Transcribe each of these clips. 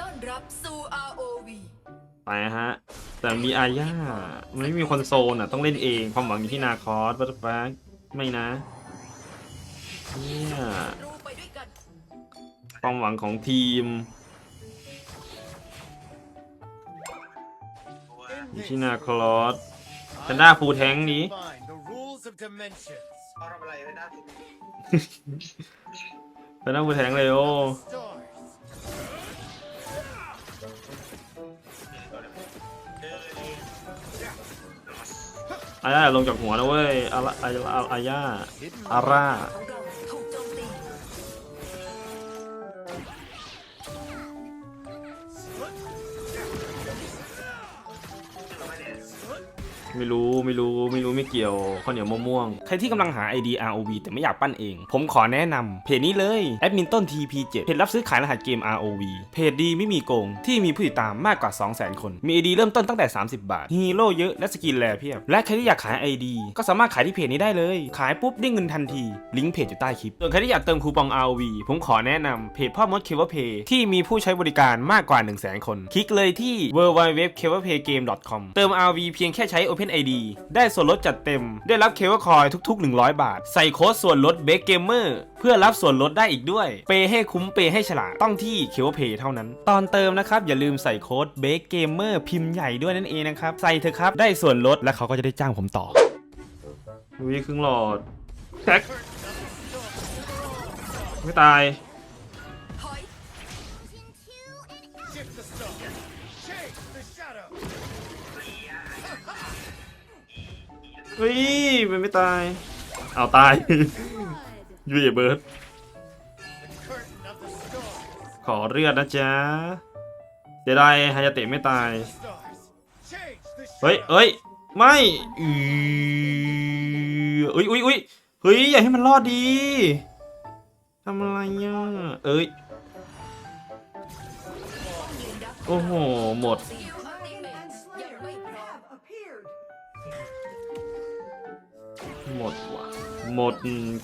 ต้อนรับสู่ ROV ไปฮะ แต่มีอาญามันไม่มีคอนโซลอะ ต้องเล่นเองความหวังอยู่ที่นาคอสบัตเตอร์แฟกไม่นะเนี่ยรู้ไปด้วยกันความหวังของทีมอยู่ที่นาคลอสแพนด้าฟูลแทงค์นี้ Find the rules of dimensions. เขาทำอะไรไม่ได้เป็นนักบูแทงเลยโอ Stars. อาญาลงจากหัวนะเว้ยอาอาอาญาอาญาอาร่า ไม่รู้ไม่รู้ไม่รู้ไม่เกี่ยวข้าวเหนียวมะม่วง ใครที่กำลังหา ID ROV แต่ไม่อยากปั้นเอง ผมขอแนะนำเพจนี้เลยแอดมินต้น TP7 เพจรับซื้อขายรหัสเกม ROV เพจดีไม่มีโกง ที่มีผู้ติดตามมากกว่า 200,000 คน มี ID เริ่มต้นตั้งแต่ 30 บาทฮีโร่เยอะและสกินแรเพียบ และใครที่อยากขาย ID ก็สามารถขายที่เพจนี้ได้เลย ขายปุ๊บได้เงินทันที ลิงก์เพจอยู่ใต้คลิปส่วนใครที่อยากเติมคูปอง ROV ผมขอแนะนำเพจพ่อมดเคเว p เพที่มีผู้ใช้บริการมากกว่า 100,000 คน คลิกเลยที่ www.keverpaygame.com เติม RV เพียงแค่ใช้ Open OpenID ได้ส่วนลดจัดเต็ม ได้รับเคเวคอยทุก ๆ 100 บาท ใส่โค้ดส่วนลดเบ k เกมเมอร์เพื่อรับส่วนลดได้อีกด้วย เปย์ให้คุ้มเปย์ให้ฉลาดต้องที่เคเวเพเท่านั้น ตอนเติมนะครับอย่าลืมใส่โค้ดเบ k เกมเมอร์พิมพ์ใหญ่ด้วยนั่นเองนะครับใส่เถอะครับได้ส่วนลดและเขาก็จะได้จ้างผมต่อลุยครึ่งหลอดแท็กไม่ตาย เฮ้ยมันไม่ตาย เอาตายยูเอเบิร์ดขอเลือดนะจ๊ะเสียดายฮายาเตะไม่ตาย เฮ้ยเอ้ยไม่อืออุ้ยอุ้ยอุ้ยเฮ้ยอย่าให้มันรอดดีทำอะไรอะเอ้ย โอ้โห หมด หมดว่ะหมด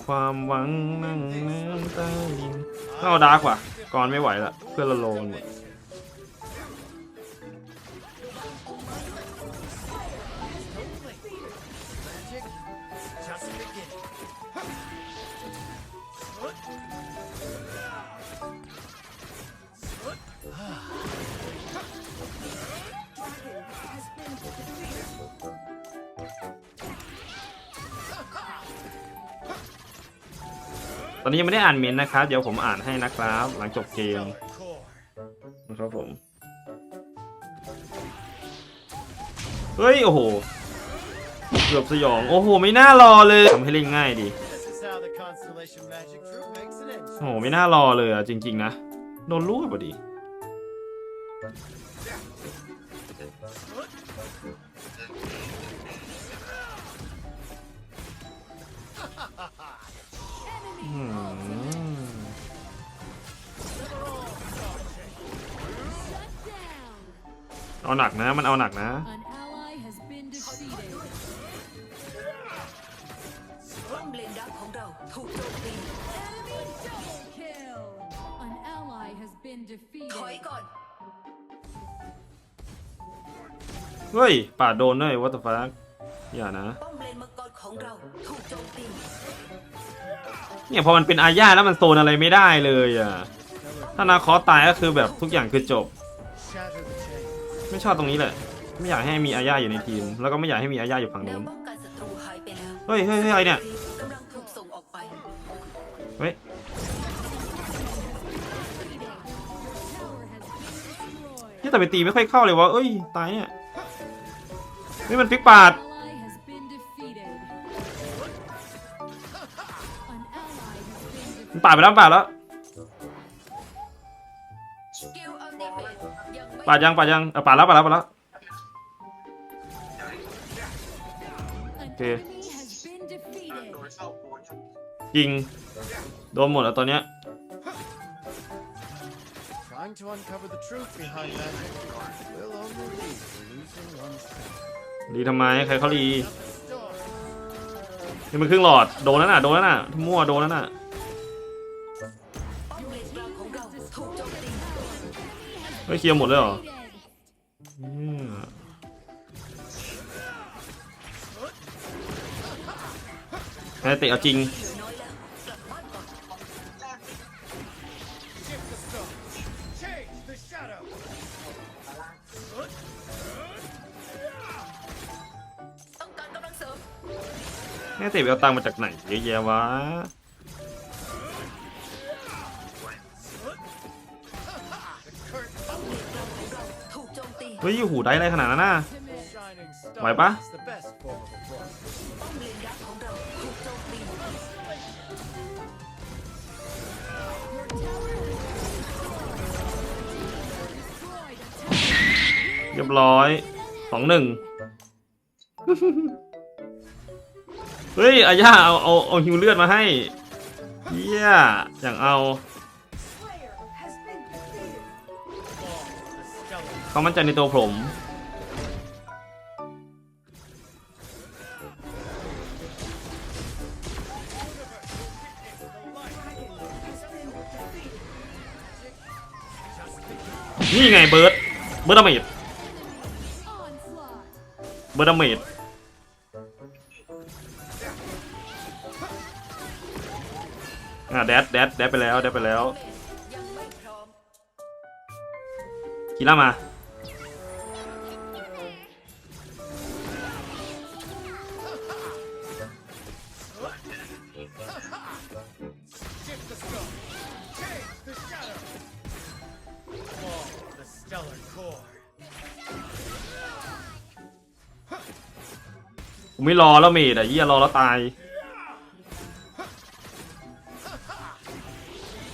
ความหวังนั่งน้ำตาลินเอาดาร์กว่ะก่อนไม่ไหวละเพื่อนละโลนหมด อนนี้ยังไม่ได้อ่านเมนต์นะครับ เดี๋ยวผมอ่านให้นะครับ หลังจบเกมนะครับผม เฮ้ย โอ้โห เกือบสยอง โอ้โห ไม่น่ารอเลยทำให้เล่นง่ายดีโอ้โห ไม่น่ารอเลยอะ จริง ๆ นะ โดนลูกพอดี เอาหนักนะ มันเอาหนักนะ An ally has been defeated. ป้อมเลนดักของเราถูกโจมตี Kill. An ally has been ถอย defeated. ก่อน เฮ้ยป่าดโดนด้วยวัตถุฟ้าอย่านะ ป้อ เนี่ยพอมันเป็นอาญาแล้วมันโซนอะไรไม่ได้เลยอะถ้านาคอตายก็คือแบบทุกอย่างคือจบ ไม่ชอบตรงนี้แหละ ไม่อยากให้มีอาญาอยู่ในทีม แล้วก็ไม่อยากให้มีอาญาอยู่ฝั่งนู้นเฮ้ยเฮ้ยเฮ้ยอะไรเนี่ยเฮ้ยที่แต่ไปตีไม่ค่อยเข้าเลยวะเอ้ยตายเนี่ยนี่มันฟิกปาด มันปาดไปแล้วป่าดแล้วสกิลอัลติเมตยังไม่าดยังปาดยังเออปาดแล้วป่าดแล้วป่าดแล้วโดนเคนจริงโดนหมดแล้วตอนเนี้ย Trying to uncover the truth behind magic will only lead to losing oneself. รีทำไมใครเขารี Of the stars. นี่มันครึ่งหลอดโดนแล้วน่ะโดนแล้วน่ะมั่วโดนแล้วน่ะ ป้อมเลนกลางของเคลียร์หมดเลยเหรอ Defeated. เนี่เตะเอาจริง Shift the stone. Change the shadow. ต้องการกำลังเสริมแม่เตะไปเอาตังค์มาจากไหนเยอะแยะวะ ฮ้ยหูได้อะไรขนาดนั้นน่ะไหวปะเรียบร้อยสองหนึ่งเฮ้ยอาญาเอาเอาเอาฮิวเลือดมาให้เยี่ยอย่างเอา เขามั่นใจในตัวผม นี่ไงเบิร์ด เบิร์ดดาเมจเบิร์ดดาเมจอ่าแดดแดดแดดไปแล้วแดดไปแล้วกีล่ามา Shift the stone. Change the shadow. Fall the stellar core. กูไม่รอแล้วเมดอะเยี่ยรอแล้วตาย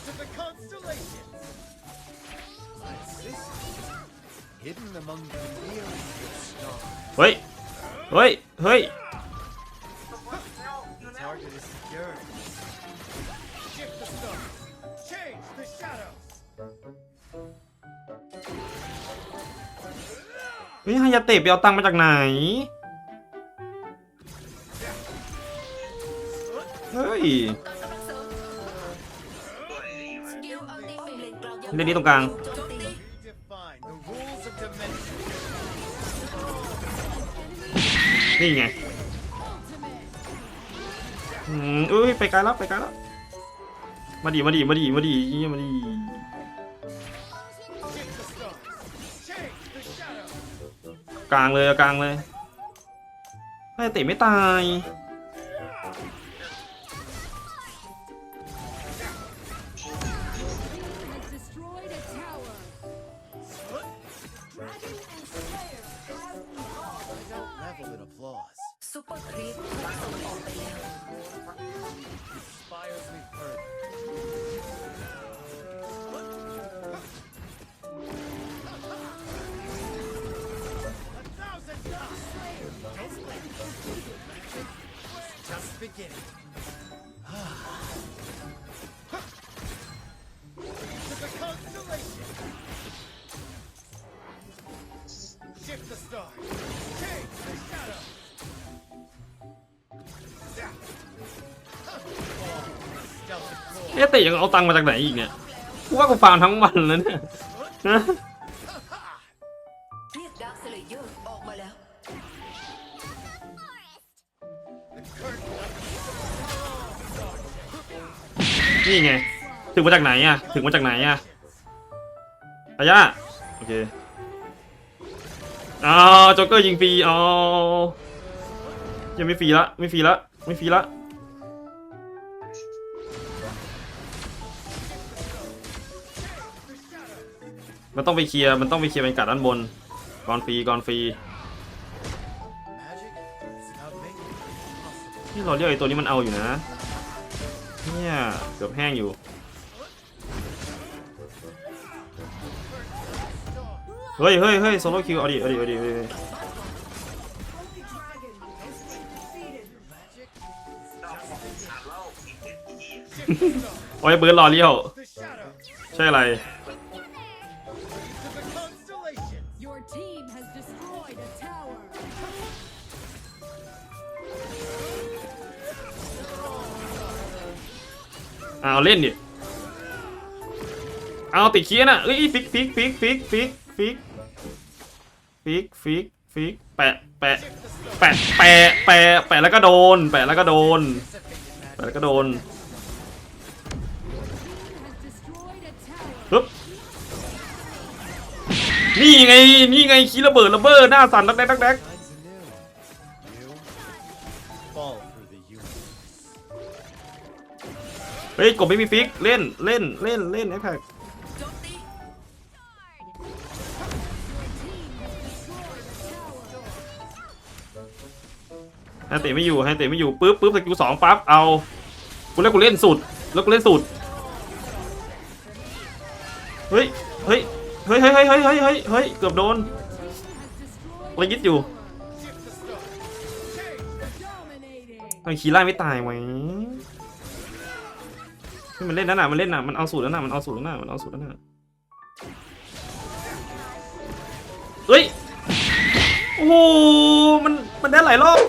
To the constellations. My sister, hidden among the myriad of stars. เฮ้ย เฮ้ย เฮ้ย เฮ้ยฮายาเตะไปเอาตังค์มาจากไหนเฮ้ยเล่นนี้ตรงกลาง นี่ไงอืมเอ้ยไปไกลแล้วไปไกลแล้ว มาดีมาดีมาดีมาดีมาดี กลางเลยกลางเลยฮายาเตะไม่ตาย Has destroyed a tower. I don't revel in applause. ซูเปอร์ครีปถูกส่งออกไปแล้ว Shift the stars. Change the shadow. Stellar core. ฮายาเตะยังเอาตังค์มาจากไหนอีกเนี่ยกูว่ากูฟาร์มทั้งวันแล้วเนี่ยฮะเรียกดาร์คสเลเยอร์ออกมาแล้ว นี่ไง ถึงมาจากไหนอะ ถึงมาจากไหนอะอายะโอเค อ้าวโจ๊กเกอร์ยิงฟรีอ๋อยังไม่ฟรีละไม่ฟรีละไม่ฟรีละมันต้องไปเคลียร์มันต้องไปเคลียร์บรรยากาศด้านบนก่อนฟรีก่อนฟรี Magic is about making it possible. นี่เราเรียกไอ้ตัวนี้มันเอาอยู่นะเนี่ยเกือบแห้งอยู่ เฮ้ยเฮ้ยเฮ้ยโซโล่คิวเอาดิเอาดิเอาดิเอาดิโอ้ยเบิร์ดรอเลี้ยว The shadow ใช่อะไร to the constellation. Your team has destroyed a tower. อ่าเอาเล่นดิ เอาติดเคียน่ะเอ้ยฟิกฟิกฟิกฟิกฟิกฟิก ฟิกฟิกฟิกแปะแปะแปะแปะแปะแปะแล้วก็โดน แปะแล้วก็โดน แปะแล้วก็โดนปึ๊บนี่ไงนี่ไงคีระเบิดระเบิดหน้าสั่นดักแดกดักแดกเฮ้ยกบไม่มีฟิกเล่นเล่นเล่นเล่นไอ้แพค ให้เตะไม่อยู่ให้เตะไม่อยู่ปึ๊บปึ๊บสกิลสองปั๊บเอากูเล่นกูเล่นสุดแล้วกูเล่นสุดเฮ้ยเฮ้ยเฮ้ยเฮ้ยเฮ้ยเฮ้ยเฮ้ยเฮ้ยเกือบโดนระยิดอยู่ dominating. ทำไมคีร่าไม่ตายไว้มันเล่นนั่นน่ะมันเล่นน่ะมันเอาสูตรนั่นน่ะมันเอาสูตรนั่นน่ะมันเอาสูตรนั่นน่ะเฮ้ยโอ้โหมันมันได้หลายรอบ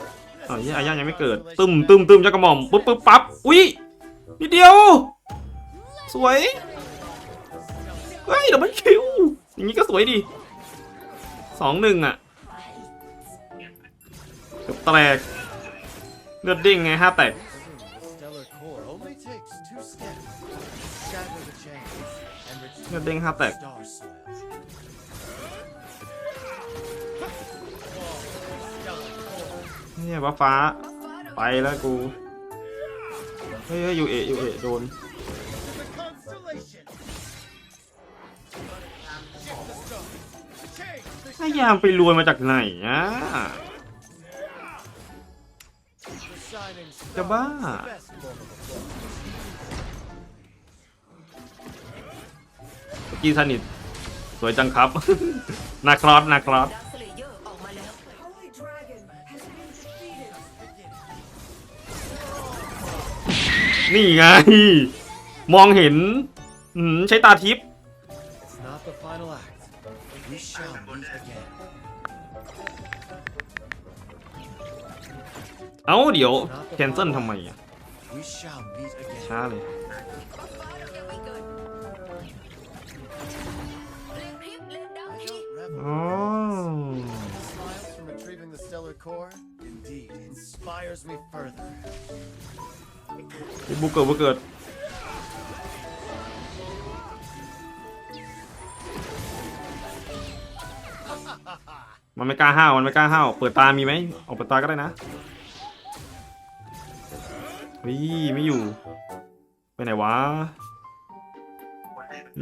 อ๋อเหี้ยอาญายังไม่เกิด ตึมตึมตึมจะกระหม่อมปึ๊บปึ๊บปั๊บอุ้ยนิดเดียว สวยเฮ้ยดี๋ยวมันคิวอย่างนี้ก็สวยดีสองหนึ่งอะเกือบแตกเลือดดิ้งไงห้าแตกเลือดเด้งห้าแตก เนี่ยฟ้าฟ้า ไปแล้วกู เฮ้ยอยู่เอยู่เอโดนพยายามไปรวยมาจากไหนนะจะบ้า สกีสนิท สวยจังครับ นาครอสนาครอส นี่ไง มองเห็นใช้ตาทิพย์เอ้าเดี๋ยวแคนเซิลทำไมอะช้าเลยอ๋อ from retrieving the stellar core, indeed, inspires me further. บุกเกิดบุกเกิดมันไม่กล้าห้าว มันไม่กล้าห้าว เปิดตามีไหมออกเปิดตาก็ได้นะเฮ้ยไม่อยู่ ไปไหนวะ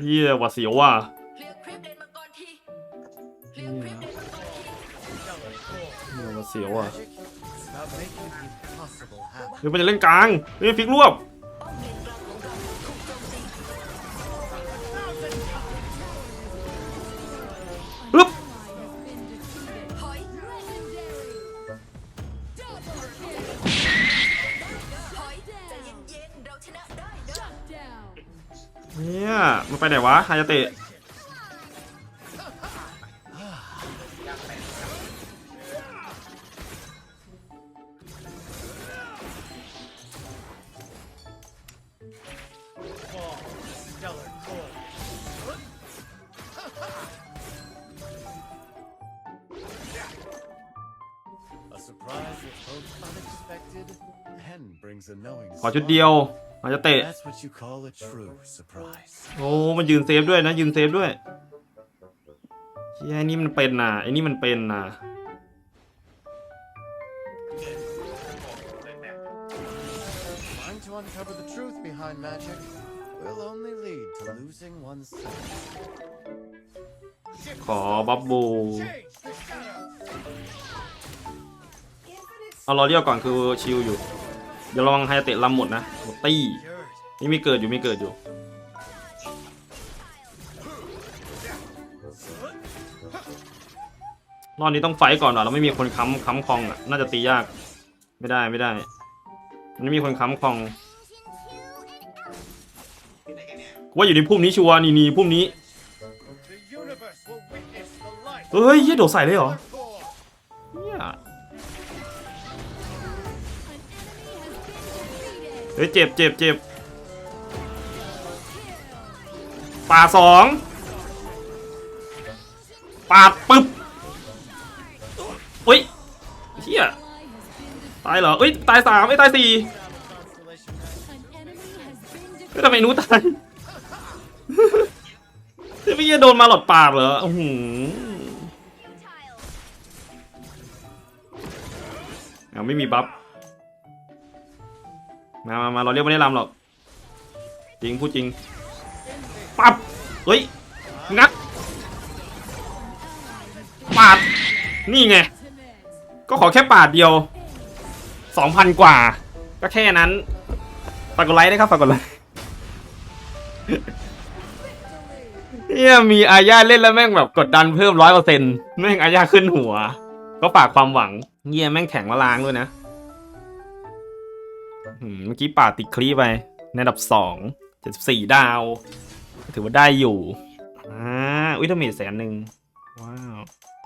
เยี่ยวัดเสียวว่ะเยี่ยวัดเสียวอะ หรือมันจะเล่นกลางนี่ฟิกรวบรึบเนี่ยมันไปไหนวะฮายาเตะ ขอชุดเดียวฮายาเตะ That's what you call a true surprise. โอ้ มันยืนเซฟด้วยนะ ยืนเซฟด้วยเฮียไอ้นี่มันเป็นน่ะไอ้นี่มันเป็นน่ะ Trying to uncover the truth behind magic will only lead to losing oneself. ขอบับบูเอารอเรียวก่อนคือชิลอยู่ เดี๋ยวระวังไฮเตะลำหมดนะหมดตี้นี่มีเกิดอยู่มีเกิดอยู่ รอบนี้ต้องไฟก่อนว่ะเราไม่มีคนค้ำค้ำคลองอะ น่าจะตียาก ไม่ได้ไม่ได้ มันไม่มีคนค้ำคลองว่าอยู่ในพุ่มนี้ชัวร์นี่นี่พุ่มนี้ เฮ้ยเหี้ยโดดใส่เลยเหรอ ฮ้ยเจ็บเจ็บเจ็บป่าสองปาปึ๊บอุ้ยเฮียตายเหรอเอ้ยตายสามไม่ตายสี่ทำไมนู้ตายเฮ้ยไม่เหี้ยโดนมาหลอดปากเหรอโอ้โหเอาไม่มีบัฟ มามามาเราเรียกไม่ได้ลำหรอก จริงพูดจริง ปั๊บเฮ้ย งัดปาด นี่ไง ก็ขอแค่ปาดเดียวสองพันกว่า ก็แค่นั้น ฝากกดไลค์นะครับ ฝากกดไลค์เนี่ยมีอาญาเล่นแล้วแม่งแบบกดดันเพิ่มร้อยเปอร์เซ็นต์แม่งอาญาขึ้นหัว ก็ฝากความหวัง เยี่ยแม่งแข่งมาล้างด้วยนะ เมื่อกี้ป่าติดคลีไปในอันดับสองเจ็ดสี่ดาว ถือว่าได้อยู่ อ่า อุ้ยดาเมจแสนหนึ่งว้าว